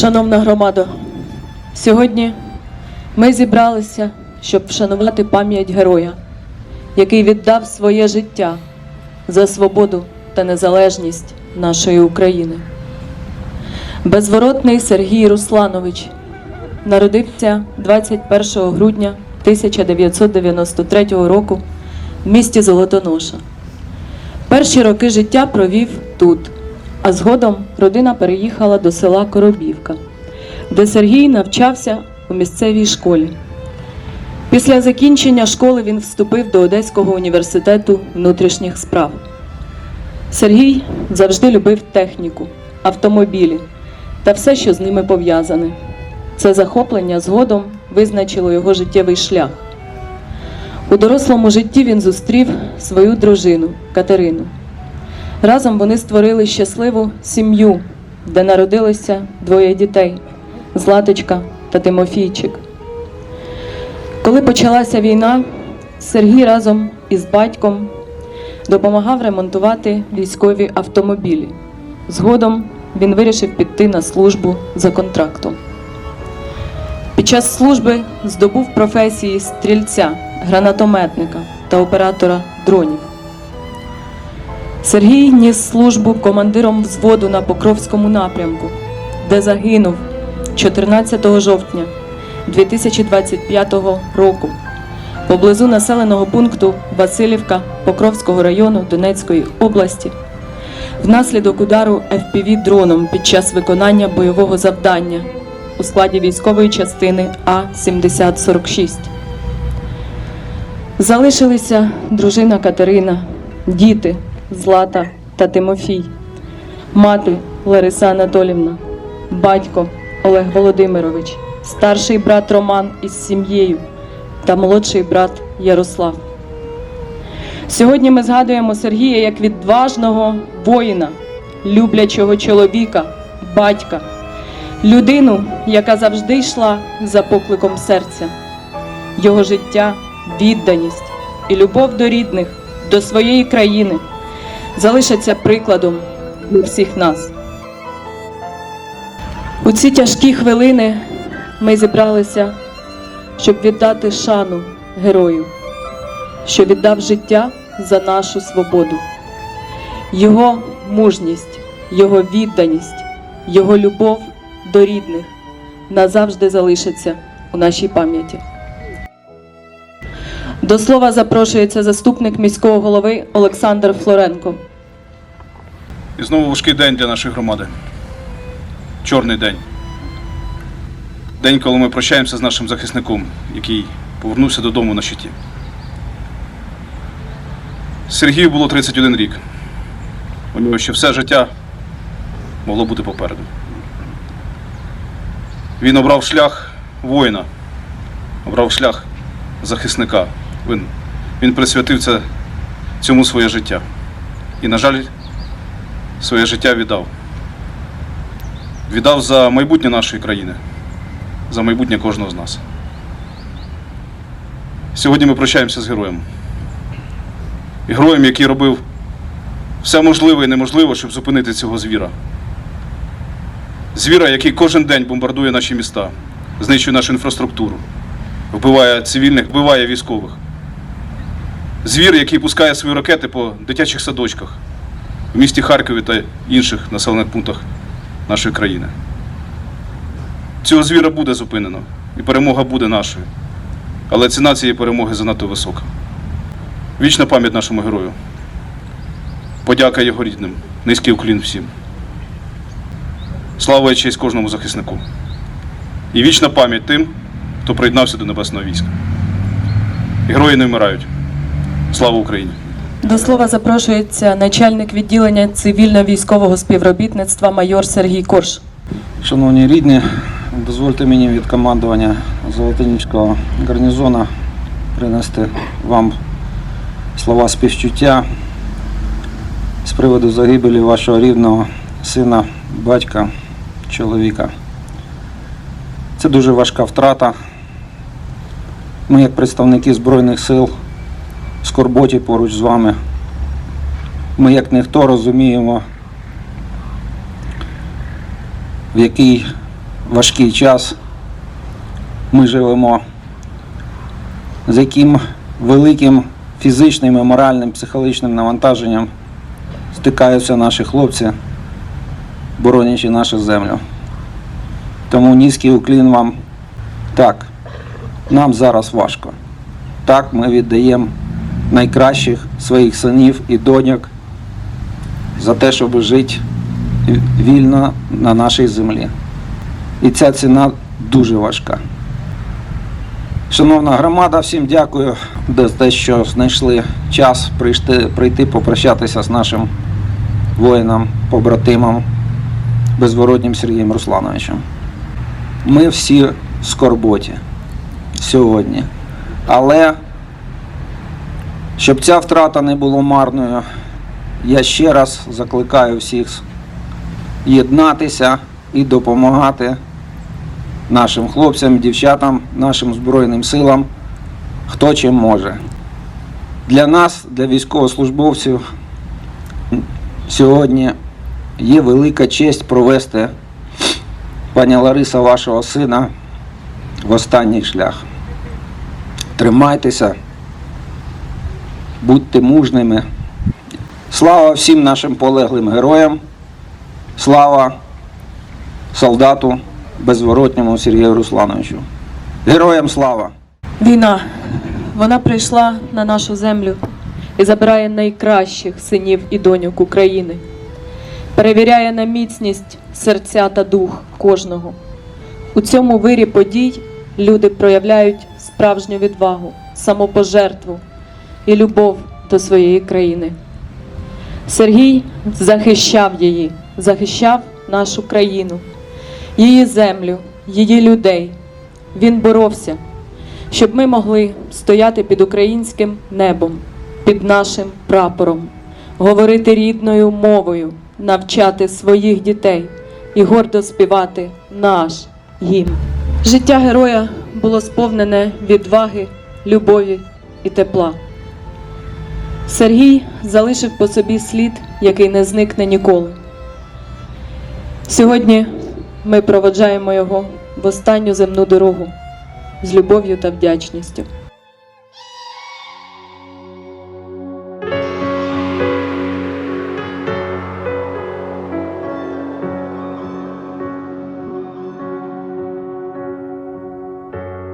Шановна громада, сьогодні ми зібралися, щоб вшанувати пам'ять героя, який віддав своє життя за свободу та незалежність нашої України. Безворотний Сергій Русланович народився 21 грудня 1993 року в місті Золотоноша. Перші роки життя провів тут, а згодом родина переїхала до села Коробівка, де Сергій навчався у місцевій школі. Після закінчення школи він вступив до Одеського університету внутрішніх справ. Сергій завжди любив техніку, автомобілі та все, що з ними пов'язане. Це захоплення згодом визначило його життєвий шлях. У дорослому житті він зустрів свою дружину Катерину. Разом вони створили щасливу сім'ю, де народилося двоє дітей Златочка та Тимофійчик. Коли почалася війна, Сергій разом із батьком допомагав ремонтувати військові автомобілі. Згодом він вирішив піти на службу за контрактом. Під час служби здобув професії стрільця, гранатометника та оператора дронів. Сергій ніс службу командиром взводу на Покровському напрямку, де загинув 14 жовтня 2025 року поблизу населеного пункту Васильівка Покровського району Донецької області внаслідок удару FPV дроном під час виконання бойового завдання у складі військової частини А-7046. Залишилися дружина Катерина, діти Злата та Тимофій, мати Лариса Анатолівна, батько Олег Володимирович, старший брат Роман із сім'єю та молодший брат Ярослав. Сьогодні ми згадуємо Сергія як відважного воїна, люблячого чоловіка, батька, людину, яка завжди йшла за покликом серця. Його життя, відданість і любов до рідних, до своєї країни залишаться прикладом для всіх нас. У ці тяжкі хвилини ми зібралися, щоб віддати шану герою, що віддав життя за нашу свободу. Його мужність, його відданість, його любов до рідних назавжди залишаться у нашій пам'яті. До слова запрошується заступник міського голови Олександр Флоренко. І знову важкий день для нашої громади. Чорний день. День, коли ми прощаємося з нашим захисником, який повернувся додому на щиті. Сергію було 31 рік. У нього ще все життя могло бути попереду. Він обрав шлях воїна, обрав шлях захисника. Він, він присвятив це, цьому своє життя. І, на жаль, своє життя віддав. Віддав за майбутнє нашої країни, за майбутнє кожного з нас. Сьогодні ми прощаємося з героєм. Героєм, який робив все можливе і неможливе, щоб зупинити цього звіра. Звіра, який кожен день бомбардує наші міста, знищує нашу інфраструктуру, вбиває цивільних, вбиває військових. Звір, який пускає свої ракети по дитячих садочках в місті Харкові та інших населених пунктах нашої країни. Цього звіра буде зупинено, і перемога буде нашою. Але ціна цієї перемоги занадто висока. Вічна пам'ять нашому герою. Подяка його рідним. Низький уклін всім. Слава і честь кожному захиснику. І вічна пам'ять тим, хто приєднався до небесного війська. Герої не вмирають. Слава Україні! До слова запрошується начальник відділення цивільно-військового співробітництва майор Сергій Корж. Шановні рідні, дозвольте мені від командування Золотинівського гарнізону принести вам слова співчуття з приводу загибелі вашого рідного сина, батька, чоловіка. Це дуже важка втрата. Ми, як представники Збройних сил, скорботі поруч з вами. Ми, як ніхто, розуміємо, в який важкий час ми живемо, з яким великим фізичним і моральним психологічним навантаженням стикаються наші хлопці, боронячи нашу землю. Тому низький уклін вам. Так, нам зараз важко. Так, ми віддаємо найкращих своїх синів і доньок за те, щоб жити вільно на нашій землі. І ця ціна дуже важка. Шановна громада, всім дякую за те, що знайшли час прийти, прийти попрощатися з нашим воїном, побратимом, безворотнім Сергієм Руслановичем. Ми всі в скорботі сьогодні. Але щоб ця втрата не була марною, я ще раз закликаю всіх єднатися і допомагати нашим хлопцям, дівчатам, нашим Збройним силам, хто чим може. Для нас, для військовослужбовців, сьогодні є велика честь провести пані Лариса, вашого сина, в останній шлях. Тримайтеся, будьте мужними. Слава всім нашим полеглим героям. Слава солдату безворотньому Сергію Руслановичу. Героям слава! Війна, вона прийшла на нашу землю і забирає найкращих синів і доньок України, перевіряє на міцність серця та дух кожного. У цьому вирі подій люди проявляють справжню відвагу, самопожертву і любов до своєї країни. Сергій захищав її, захищав нашу країну, її землю, її людей. Він боровся, щоб ми могли стояти під українським небом, під нашим прапором, говорити рідною мовою, навчати своїх дітей і гордо співати наш гімн. Життя героя було сповнене відваги, любові і тепла. Сергій залишив по собі слід, який не зникне ніколи. Сьогодні ми проводжаємо його в останню земну дорогу з любов'ю та вдячністю.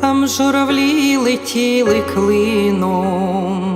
Там журавлі летіли клином,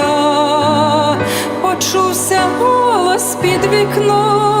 під вікном.